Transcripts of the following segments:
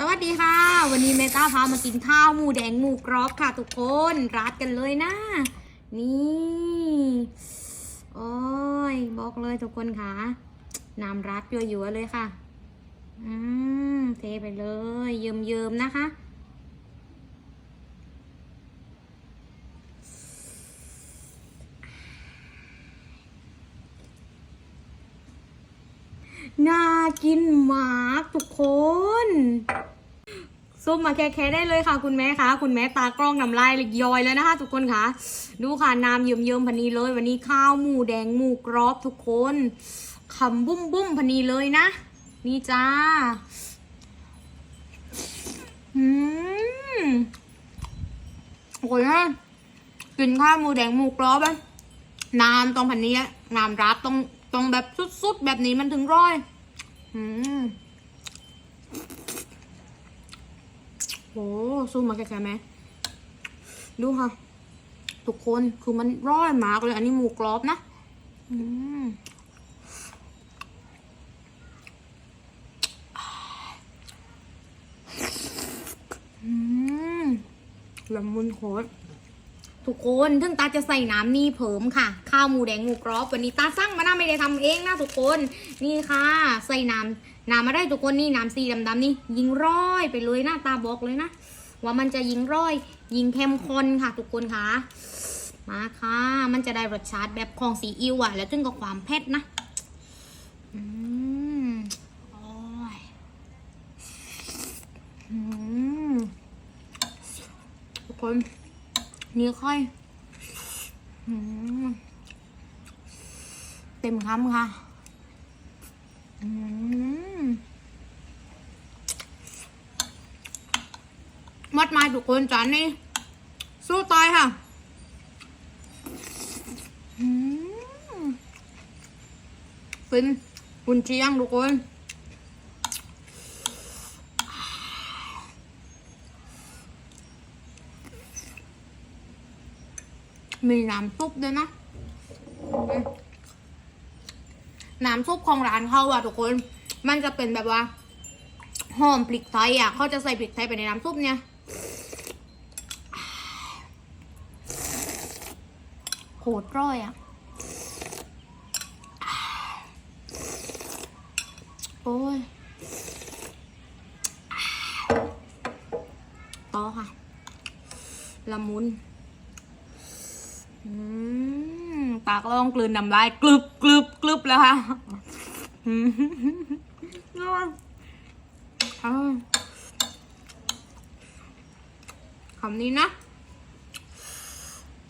สวัสดีค่ะ วันนี้เมต้าพามากินข้าวหมูแดงหมูกรอบค่ะทุกคนรัดกันเลยนะ นี่โอ้ยบอกเลยทุกคนค่ะน้ำรัดยั่วๆเลยค่ะอืมเทไปเลยเยิ้มๆนะคะน่ากินมากทุกคน ซุปมาแค่ๆได้เลยค่ะ คุณแม่คะคุณแม่ตากล้องนำลายเลยย้อยแล้วนะคะ ทุกคนคะดูค่ะน้ำเยิ้มๆพันนี้เลย วันนี้ข้าวหมูแดงหมูกรอบทุกคนคำบุ้มบุ้มพันนี้เลยนะ นี่จ้าอืมโอ้ยนะกินข้าวหมูแดงหมูกรอบอะน้ำตรงพันนี้อะน้ำรัดตรงตรงแบบสุดๆแบบนี้มันถึงร้อยอืมโห ซูมมาแก่ๆไหมดูค่ะ ทุกคนคือมันร้อยมากเลย อันนี้หมูกรอบนะอืมอืมละมุนโคตรทุกคนถึงตาจะใส่น้ำนี่เผิมค่ะ ข้าวหมูแดงหมูกรอบ วันนี้ตาสั่งมานะไม่ได้ทำเองนะทุกคน นี่ค่ะ ใส่น้ำ น้ำมาได้ทุกคนนี่น้ำสีดำๆนี่ยิงร้อยไปเลยหนะตาบอกเลยนะว่ามันจะยิงร้อย ยิงเข้มข้นค่ะทุกคนค่ะ มาค่ะ มันจะได้รสชาติแบบของซีอิ๊วอะแล้วถึงกับความเผ็ดนะอืมโอ้ยอืมทุกคนนี่ค่อยอืมเต็มคำค่ะอืม มัดม้ทุกคนจานนี้ สู้ตายค่ะอืมเป็นกุนเชียงทุกคนมีน้ำซุปด้วยนะ น้ำซุปของร้านเขาอะทุกคน มันจะเป็นแบบว่า หอมพริกไทยอะเขาจะใส่พริกไทยไปในน้ำซุปเนี่ยโห ดร้อยอะโอ้ย ต่อค่ะ ละมุนอืมปากลองกลืนน้ำลายกลึบกลึบกลึบแล้วค่ะคำนี้นะ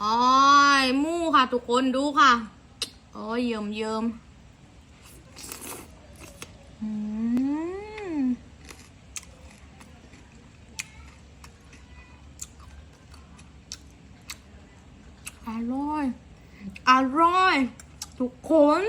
อ้อ มู่ค่ะ ทุกคนดูค่ะโอ้ยเยิมเยิมอืมอร่อย อร่อย ทุกคน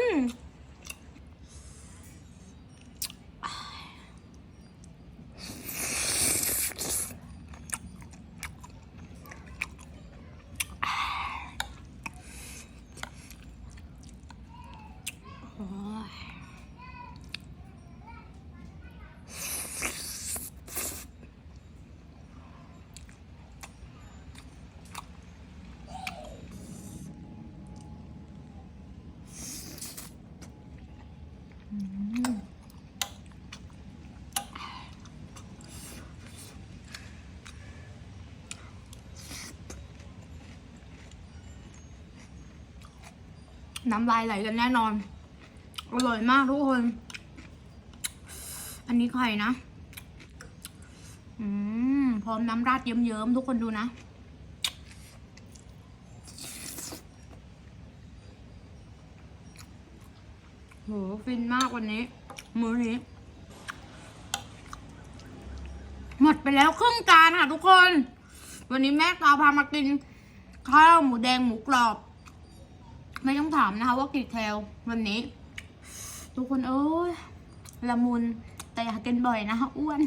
น้ำลายไหลกันแน่นอน อร่อยมากทุกคน อันนี้ไข่นะ อืม พร้อมน้ำราดเยิ้มๆทุกคนดูนะ โห ฟินมากวันนี้ มื้อนี้ หมดไปแล้วครึ่งจานค่ะทุกคน วันนี้แม่ตาพามากิน ข้าวหมูแดงหมูกรอบ ไม่ต้องถามนะคะว่ากี่แคลวันนี้ ทุกคนเอ้ยละมุนแต่อยากกินบ่อยนะคะอ้วน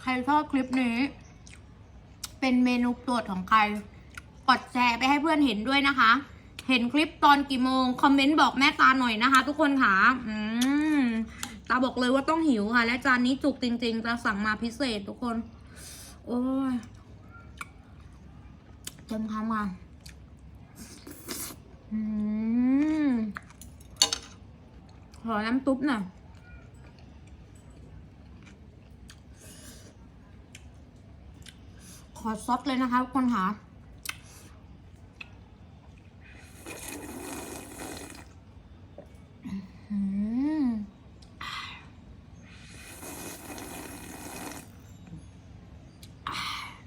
ใครชอบคลิปนี้ เป็นเมนูโปรดของใคร กดแชร์ไปให้เพื่อนเห็นด้วยนะคะ เห็นคลิปตอนกี่โมง คอมเมนต์บอกแม่ตาหน่อยนะคะ ทุกคนค่ะอืมตาบอกเลยว่าต้องหิวค่ะ และจานนี้จุกจริง ๆ จะสั่งมาพิเศษทุกคน โอ้ยเต็มคำอะขอน้ำตุ๊บหน่อยขอซดเลยนะคะทุกคนค่ะ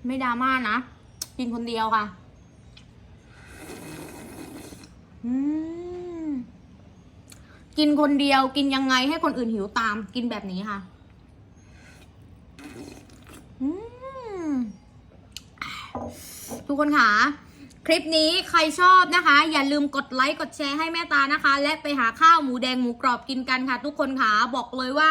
ไม่ดราม่านะ กินคนเดียวค่ะ อืม กินคนเดียวกินยังไงให้คนอื่นหิวตาม กินแบบนี้ค่ะ อืม ทุกคนค่ะคลิปนี้ใครชอบนะคะ อย่าลืมกดไลค์กดแชร์ให้แม่ตานะคะ และไปหาข้าวหมูแดงหมูกรอบกินกันค่ะ ทุกคนค่ะบอกเลยว่า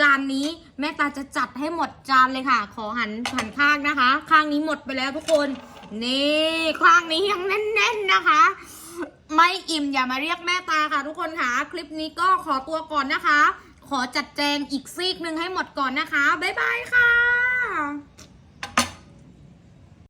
จานนี้แม่ตาจะจัดให้หมดจานเลยค่ะ ขอหันหันข้างนะคะ ข้างนี้หมดไปแล้วทุกคน นี่ข้างนี้ยังแน่น ๆนะคะ ไม่อิ่มอย่ามาเรียกแม่ตาค่ะ ทุกคนค่ะ คลิปนี้ก็ขอตัวก่อนนะคะ ขอจัดแจงอีกซีกหนึ่งให้หมดก่อนนะคะ บ๊ายบายค่ะ